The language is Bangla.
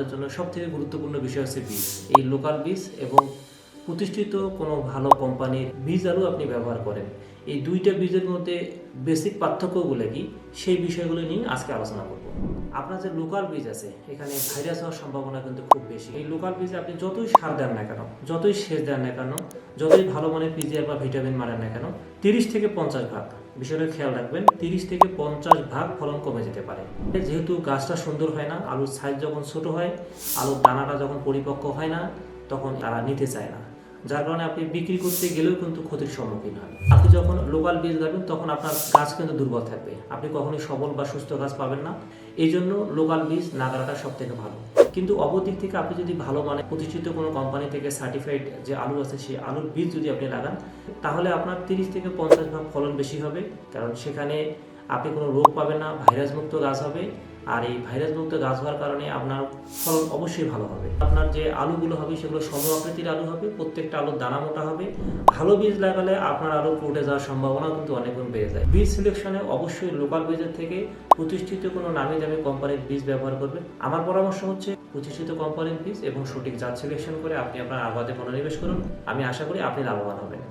আমাদের জন্য সবথেকে গুরুত্বপূর্ণ বিষয় হচ্ছে বীজ। এই লোকাল বীজ এবং প্রতিষ্ঠিত কোনো ভালো কোম্পানির বীজ আলু আপনি ব্যবহার করেন। এই দুইটা বীজের মধ্যে বেসিক পার্থক্যগুলো কি? সেই বিষয়গুলো নিয়ে আজকে আলোচনা করব। আপনার যে লোকাল বীজ আছে, এখানে ভাইরাস হওয়ার সম্ভাবনা কিন্তু খুব বেশি। এই লোকাল বীজে আপনি যতই সার দেন না কেন, যতই সেচ দেন না কেন, যতই ভালো মানের পিজিআর বা ভিটামিন মারেন না কেন, তিরিশ থেকে পঞ্চাশ ভাগ, বিষয়টা খেয়াল রাখবেন, তিরিশ থেকে পঞ্চাশ ভাগ ফলন কমে যেতে পারে। যেহেতু গাছটা সুন্দর হয় না, আলুর সাইজ যখন ছোট হয়, আলুর দানাটা যখন পরিপক্ক হয় না, তখন তারা নিতে চায় না। যার কারণে আপনি বিক্রি করতে গেলেও কিন্তু ক্ষতির সম্মুখীন হয় আপনি যখন লোকাল বীজ গাবেন তখন আপনার গাছ কিন্তু দুর্বল থাকবে। আপনি কখনোই সবল বা সুস্থ গাছ পাবেন না। এই জন্য লোকাল বীজ না সব থেকে ভালো। কিন্তু অপরদিক থেকে আপনি যদি ভালো মানে প্রতিষ্ঠিত কোনো কোম্পানি থেকে সার্টিফাইড যে আলু আছে, সেই আলুর বীজ যদি আপনি লাগান, তাহলে আপনার তিরিশ থেকে পঞ্চাশ ভাগ ফলন বেশি হবে। কারণ সেখানে আপনি কোনো রোগ পাবেন না ভাইরাস মুক্ত গাছ হবে। আর এই ভাইরাস মুক্ত গাছ হওয়ার কারণে আপনার ফলন অবশ্যই ভালো হবে। আপনার যে আলুগুলো হবে, সেগুলো সম আকৃতির আলু হবে, প্রত্যেকটা আলুর দানা মোটা হবে। ভালো বীজ লাগালে আপনার আলু ফুটে যাওয়ার সম্ভাবনা কিন্তু অনেক গুণ বেড়ে যায়। বীজ সিলেকশনে অবশ্যই লোকাল বীজের থেকে প্রতিষ্ঠিত কোনো নামি দামি কোম্পানির বীজ ব্যবহার করবেন। আমার পরামর্শ হচ্ছে, প্রতিষ্ঠিত কোম্পানির বীজ এবং সঠিক জাত সিলেকশন করে আপনি আপনার আবাদে মনোনিবেশ করুন। আমি আশা করি আপনি লাভবান হবেন।